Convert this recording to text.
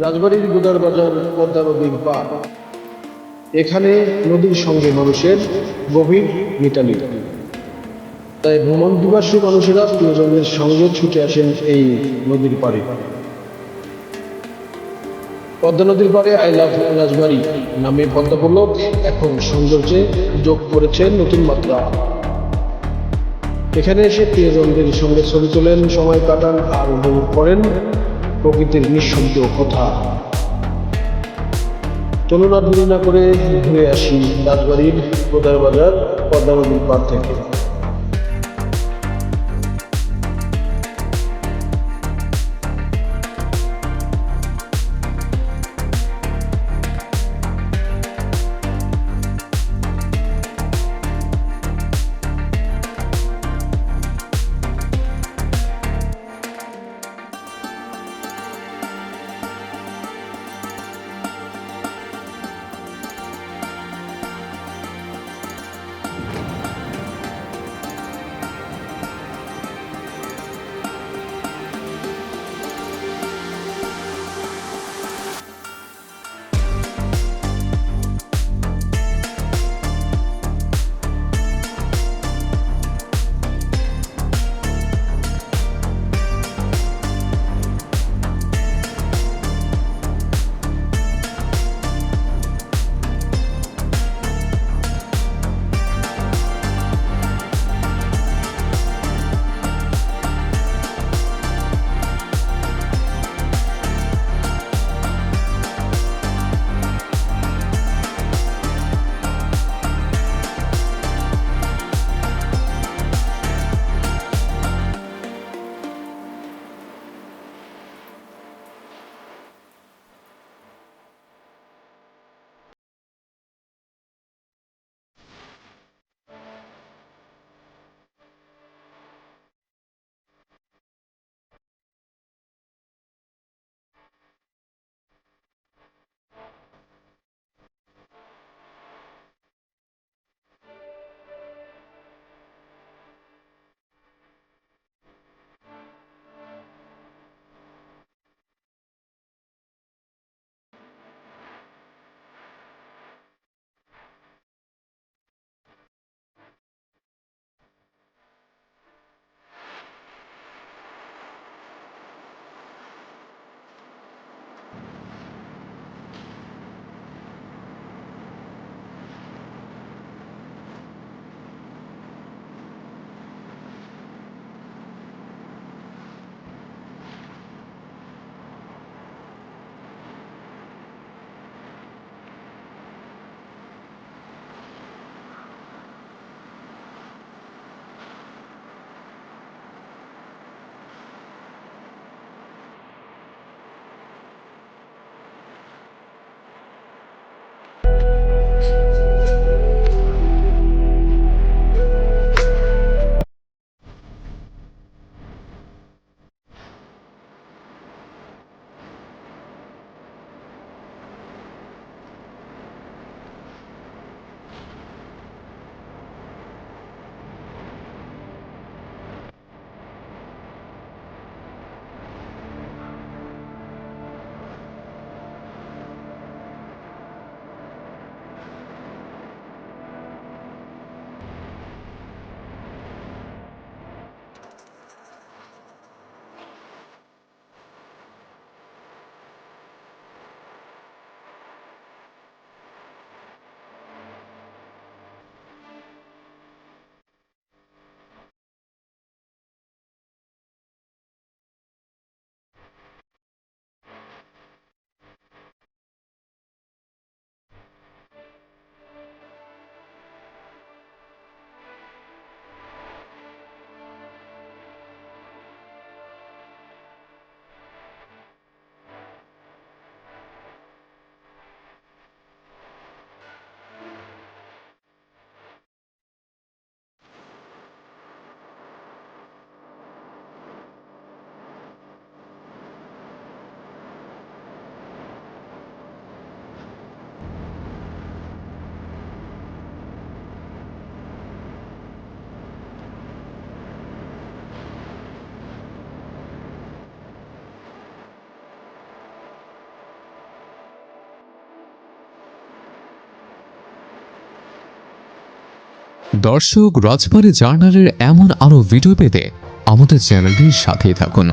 রাজবাড়ির গুদার বাজার, পদ্মা নদীর পার এখানে নদীর সঙ্গে মানুষের গভীর মিতালি। তাই ভ্রমণ দিবাসী মানুষেরা প্রিয়জনদের সঙ্গে ছুটে আসেন এই নদীর পাড়ে। পদ্মা নদীর পাড়ে আই লাভ রাজবাড়ি নামে পদ্মাপল্লব এখন সৌন্দর্যে যোগ করেছে নতুন মাত্রা। এখানে এসে প্রিয়জনদের সঙ্গে ছবি তোলেন, সময় কাটান আর উপভোগ করেন। প্রকৃতির নিঃশব্দ কথা। চলুন আর দেরি না করে ঘুরে আসি রাজবাড়ির গোদার বাজার পদ্মা নদীর পার থেকে। দর্শক রাজবাড়ি জার্নালের এমন আরও ভিডিও পেতে আমাদের চ্যানেলটির সাথেই থাকুন।